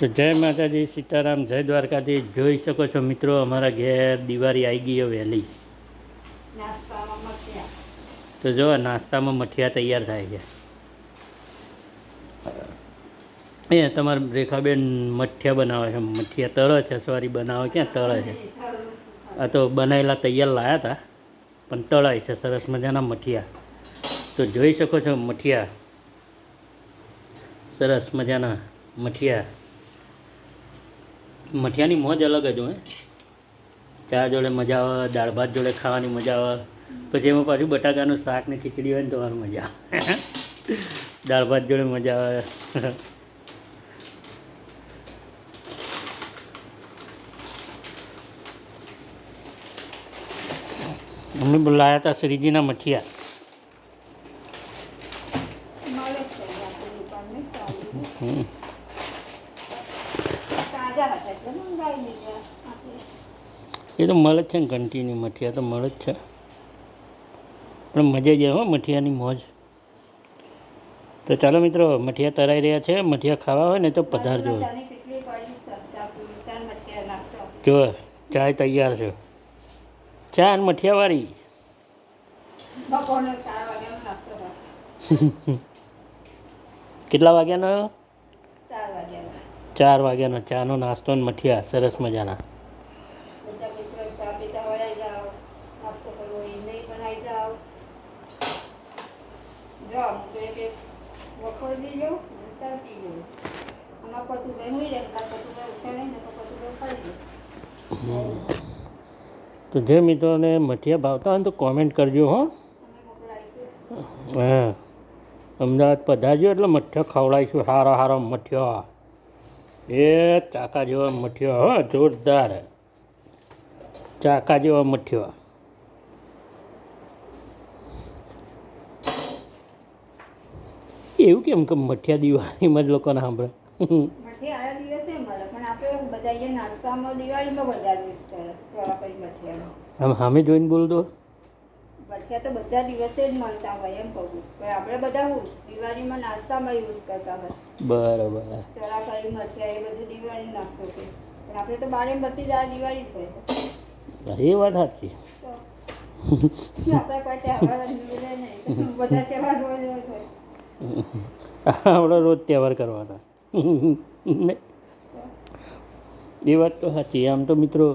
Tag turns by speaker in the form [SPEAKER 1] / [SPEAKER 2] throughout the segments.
[SPEAKER 1] તો જય માતાજી સીતારામ જય દ્વારકાથી જોઈ શકો છો મિત્રો અમારા ઘેર દિવાળી આવી ગઈ વહેલી. તો જો નાસ્તામાં મઠિયા તૈયાર થાય છે. એ તમારે રેખાબેન મઠિયા બનાવે છે. મઠિયા તળે છે સોરી બનાવે ક્યાં તળે છે? આ તો બનાવેલા તૈયાર લાયા હતા પણ તળાય છે સરસ મજાના મઠિયા. તો જોઈ શકો છો મઠિયા. સરસ મજાના મઠિયા. મઠિયાની મોજ અલગ જ હોય. ચા જોડે મજા આવે, દાળ ભાત જોડે ખાવાની મજા આવે. પછી એમાં પાછું બટાકાનું શાક ને ખીચડી હોય ને તમારું મજા આવે. દાળ ભાત જોડે મજા આવે. અમે બોલાયા હતા શ્રીજીના મઠિયા
[SPEAKER 2] મળે જ છે આપણી દુકાનની સારી
[SPEAKER 1] હમ.
[SPEAKER 2] તાજા હતા એટલે મંગાવી લીધા આપણે
[SPEAKER 1] એ તો મળે જ છે ને કન્ટિન્યુ મઠિયા તો મળે જ છે. પણ મજા જ આવે હો મઠિયાની મોજ. તો ચાલો મિત્રો મઠિયા તરાઈ રહ્યા છે મઠિયા ખાવા હોય ને તો પધારજો. જો ચાય તૈયાર છે. ચા અને મઠિયાવાળી. કેટલા વાગ્યાનો?
[SPEAKER 2] ચાર વાગ્યાનો
[SPEAKER 1] ચાનો નાસ્તો ને મઠિયા, સરસ મજાના.
[SPEAKER 2] તો
[SPEAKER 1] જે મિત્રોને મઠિયા ભાવતા હોય તો કોમેન્ટ કરજો હો. હા. અમદાવાદ પધારજો એટલે મઠિયા ખવડાવીશું સારા સારા મઠિયા. એ ચાકા જેવા મઠિયા હો જોરદાર. ચાકા જેવા મઠિયા. એવું કેમ કે મઠિયા દિવાળીમાં જ લોકોને સાંભળે? આમ સામે જોઈને બોલ દો
[SPEAKER 2] મઠિયા તો બધા દિવસે જ મળતા હોય એમ કહું. પણ આપણે બધા હું દિવાળીમાં નાસ્તામાં યુઝ કરતા હોય.
[SPEAKER 1] બરાબર.
[SPEAKER 2] કરી મઠિયા એ બધું દિવાળી નાસ્તો છે. પણ આપણે તો બારે બધી આ દિવાળી છે.
[SPEAKER 1] એ વાત સાચી.
[SPEAKER 2] આપણે રોજ
[SPEAKER 1] તહેવાર કરવાના. એ વાત તો સાચી. આમ તો મિત્રો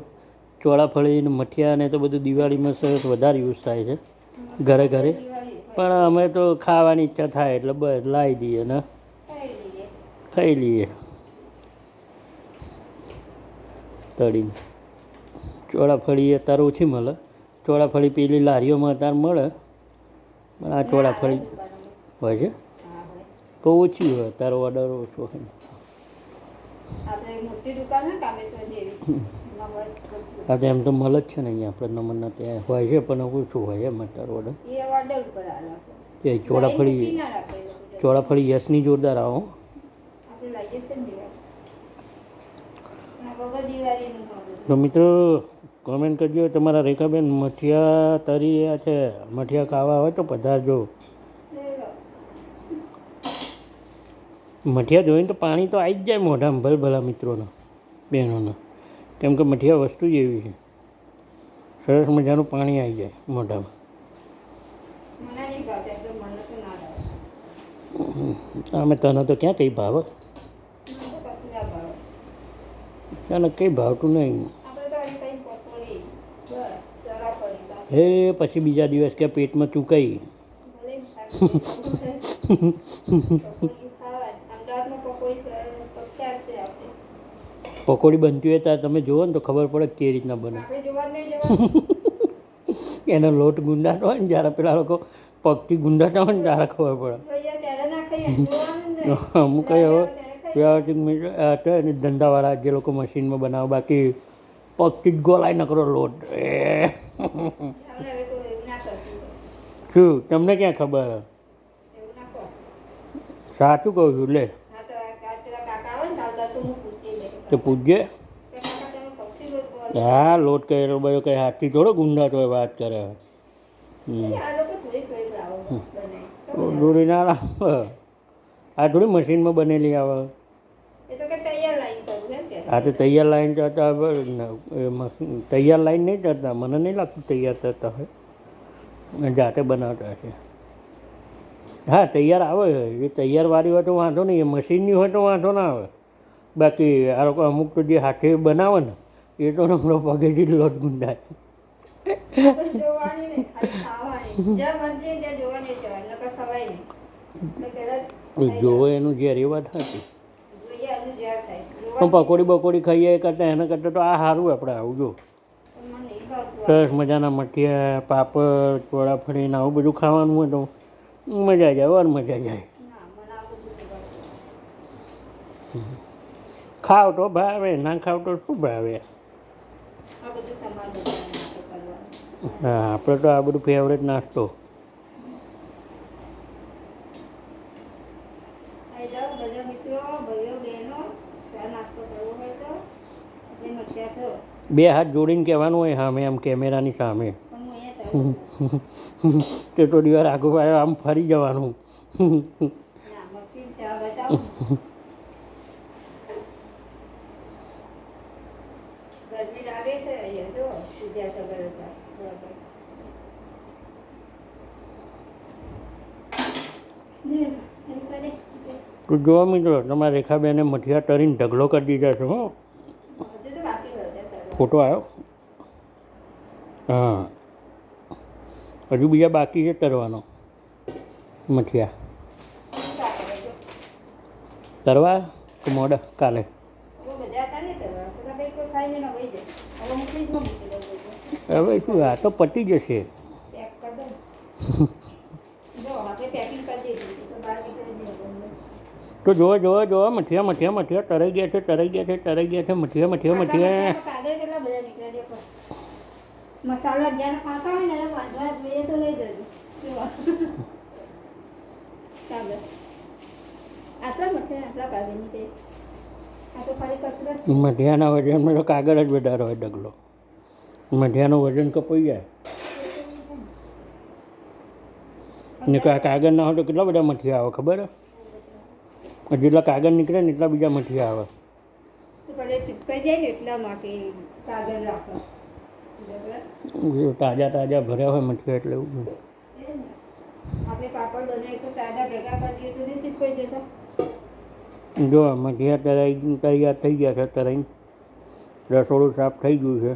[SPEAKER 1] ચોળાફળી મઠિયા ને તો બધું દિવાળીમાં સરસ વધારે યુઝ થાય છે. ઘરે ઘરે. પણ અમે તો ખાવાની ઈચ્છા થાય એટલે બસ લાવી દઈએ ને.
[SPEAKER 2] ખાઈ લઈએ.
[SPEAKER 1] તળીને. ચોળાફળી અત્યારે ઓછી મળે. ચોળાફળી પેલી લારીઓમાં અત્યારે મળે. પણ આ ચોળાફળી હોય છે. તો ઓછી હોય તારો ઓર્ડર ઓછો હોય.
[SPEAKER 2] મોટી દુકાન હોય જેવી એમાં
[SPEAKER 1] તો મળે જ છે ને અહીંયા આપણે નમનના ત્યાં હોય છે પણ ઓછું હોય એમ અત્યારે ઓર્ડર
[SPEAKER 2] એ
[SPEAKER 1] ચોળાફળી. ચોળાફળી યશની જોરદાર આવો. તો મિત્રો કોમેન્ટ કરજો તમારા રેખાબેન મઠિયા તરી રહ્યા છે મઠિયા ખાવા હોય તો પધારજો. મઠિયા જોઈને તો પાણી તો આવી જ જાય મોઢામાં ભલ ભલા મિત્રોના બહેનોના કેમ કે મઠિયા વસ્તુ જ એવી છે સરસ મજાનું પાણી આવી જાય મોઢામાં અમે તને તો ક્યાં કંઈ ભાવે. તને કંઈ ભાવતું નહીં. હે પછી બીજા દિવસ કે પેટમાં ચૂકાઈ.
[SPEAKER 2] અમદાવાદમાં પકોડી.
[SPEAKER 1] પકોડી બનતી હોય ત્યારે તમે જુઓ ને તો ખબર પડે કે રીતના બને. એનો લોટ ગુંદાતો હોય ને જ્યારે પેલા લોકો પગથી ગુંદાતા હોય ને ત્યારે ખબર પડે. અમુક હવે
[SPEAKER 2] ત્યારે ખાઈએ.
[SPEAKER 1] વ્યવહારિક મિત્ર- આ તો એની ધંધાવાળા જે લોકો મશીનમાં બનાવે, બાકી પગથી જ ગોલાય નકરો લોટ. શું તમને ક્યાં ખબર સાચું કહું છું, લે
[SPEAKER 2] તો તો હું લોટ
[SPEAKER 1] કહેલો બધો કંઈ હાથથી થોડો ગુંદાતો હોય વાત કરે. લોટ દોરી ના આ થોડી મશીનમાં બનેલી આવે.
[SPEAKER 2] હા તો તૈયાર
[SPEAKER 1] આ તો તૈયાર લાઈન ચડતા હવે તૈયાર લાઈન નહીં ચડતા મને નહીં લાગતું તૈયાર ચડતા હોય. જાતે બનાવતા છે હા તૈયાર આવે એ તૈયાર વાળી હોય તો વાંધો નહીં એ મશીનની હોય તો વાંધો ના આવે. બાકી આ લોકો અમુક તો જે હાથે બનાવે ને એ તો નમરો પગેથી જ લોટ ગુંડાય. જોવે એનું જે વાત હતી પણ પકોડી બકોડી ખાઈએ કરતાં એના કરતાં તો આ સારું આપણે આવું જો. સરસ મજાના મઠિયા પાપડ ચોળાફળી ને આવું બધું ખાવાનું હોય તો મજા જાય વાર મજા જાય ખાવ તો ભાવે ના ખાવ તો શું ભાવે?
[SPEAKER 2] આ બધું તમારે બધાને નાટક કરવાનું.
[SPEAKER 1] હા આપણે તો આ બધું ફેવરેટ નાસ્તો.
[SPEAKER 2] અહીં જાઓ બધા મિત્રો ભાઈઓ બહેનો ચા નાસ્તો કરવો હોય તો એટલે મઠિયા થયો
[SPEAKER 1] બે હાથ જોડીને કહેવાનું હોય, સામે આમ કેમેરાની સામે.
[SPEAKER 2] પણ હું અહીંયા થયો
[SPEAKER 1] તે તો દિવસ આગો પાછો આમ ફરી જવાનું
[SPEAKER 2] ના મઠી ચા બતાવો ગરમી લાગે છે અહીંયા જો વિદ્યાસાગર હતા બરાબર.
[SPEAKER 1] જોવા મિત્રો તમારા રેખાબેને મઠિયા તરીને ઢગલો કરી દીધા છે હો. ફોટો આવ્યો હા. હજુ બીજા બાકી છે તરવાનો મઠિયા. તરવા કે મોડા? કાલે
[SPEAKER 2] હવે બધા હતા ને કરવા બધા કંઈ કોઈ ખાઈને ન વહી જાય હવે
[SPEAKER 1] શું આ તો પતી જશે.
[SPEAKER 2] તો
[SPEAKER 1] જોવો જોવો જોવો મઠિયા મઠિયા મઠિયા તરાઈ ગયા છે તરાઈ ગયા છે તરાઈ ગયા છે મઠિયા મઠિયા મઠિયા.
[SPEAKER 2] મસાલો અગિયાર ખાતા હોય ને એને વાંધવા બે તો લઈ જજો. આટલા મઠે આટલા કાગળ
[SPEAKER 1] મઠિયાના વજનમાં તો કાગળ જ વધારે હોય ડગલો. મઢિયાનું વજન કપાઈ જાય. ને કાગળ ના હોય તો કેટલા બધા મઠિયા આવે ખબર? હે જેટલા કાગળ નીકળે ને એટલા બીજા મઠિયા આવે. તાજા તાજા ભર્યા હોય મઠિયા એટલે એવું.
[SPEAKER 2] આપણે પાપડ બનાવીએ તો તાજા ભેગા કરીએ તો નહીં ચીપકાઈ જતા.
[SPEAKER 1] જો મઠિયા તરાઈ તૈયાર થઈ ગયા છે અત્યારે રસોડું સાફ થઈ ગયું છે.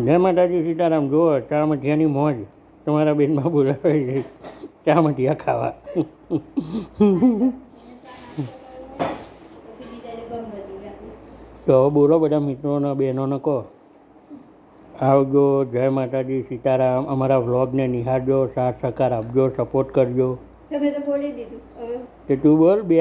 [SPEAKER 1] જય માતાજી, સીતારામ. જુઓ ચા મઠિયાની મોજ. તમારા બેનમાં બોલાવે છે. ચા મઠિયા ખાવા
[SPEAKER 2] પછી બીજાને બંધ કરી દઈએ.
[SPEAKER 1] તો બોલો બધા મિત્રોને બહેનોને કહો. આવજો જય માતાજી સીતારામ. અમારા વ્લોગને નિહાળજો સાથ સહકાર આપજો સપોર્ટ કરજો.
[SPEAKER 2] તમે તો બોલી દીધું.
[SPEAKER 1] તે તું બોલ બે